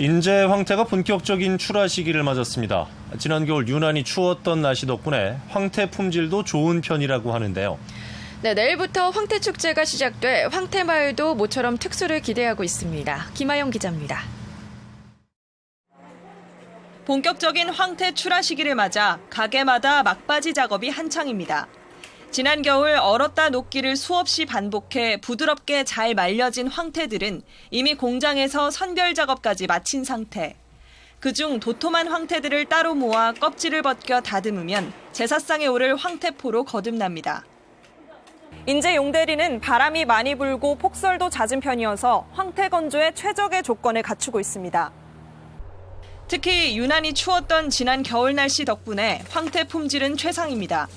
인제 황태가 본격적인 출하 시기를 맞았습니다. 지난 겨울 유난히 추웠던 날씨 덕분에 황태 품질도 좋은 편이라고 하는데요. 네, 내일부터 황태 축제가 시작돼 황태 마을도 모처럼 특수를 기대하고 있습니다. 김아영 기자입니다. 본격적인 황태 출하 시기를 맞아 가게마다 막바지 작업이 한창입니다. 지난 겨울 얼었다 녹기를 수없이 반복해 부드럽게 잘 말려진 황태들은 이미 공장에서 선별 작업까지 마친 상태. 그중 도톰한 황태들을 따로 모아 껍질을 벗겨 다듬으면 제사상에 오를 황태포로 거듭납니다. 인제 용대리는 바람이 많이 불고 폭설도 잦은 편이어서 황태 건조에 최적의 조건을 갖추고 있습니다. 특히 유난히 추웠던 지난 겨울 날씨 덕분에 황태 품질은 최상입니다.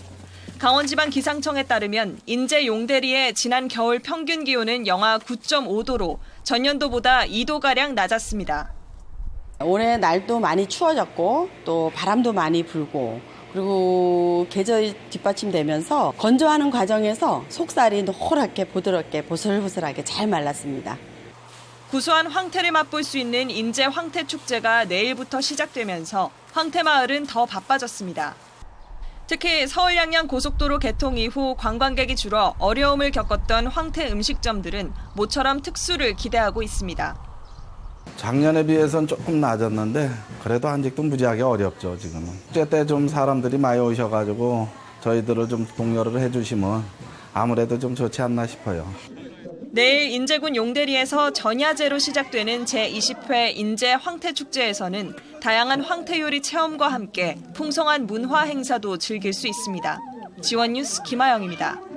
강원지방 기상청에 따르면 인제 용대리의 지난 겨울 평균 기온은 영하 9.5도로 전년도보다 2도가량 낮았습니다. 올해 날도 많이 추워졌고 또 바람도 많이 불고 그리고 계절이 뒷받침되면서 건조하는 과정에서 속살이 노랗게 부드럽게 보슬보슬하게 잘 말랐습니다. 구수한 황태를 맛볼 수 있는 인제 황태 축제가 내일부터 시작되면서 황태 마을은 더 바빠졌습니다. 특히 서울 양양 고속도로 개통 이후 관광객이 줄어 어려움을 겪었던 황태 음식점들은 모처럼 특수를 기대하고 있습니다. 작년에 비해서는 조금 낮았는데 그래도 아직도 무지하게 어렵죠 지금은. 축제 때 좀 사람들이 많이 오셔가지고 저희들을 좀 독려를 해주시면 아무래도 좀 좋지 않나 싶어요. 내일 인제군 용대리에서 전야제로 시작되는 제20회 인제 황태축제에서는 다양한 황태 요리 체험과 함께 풍성한 문화 행사도 즐길 수 있습니다. 지원 뉴스 김아영입니다.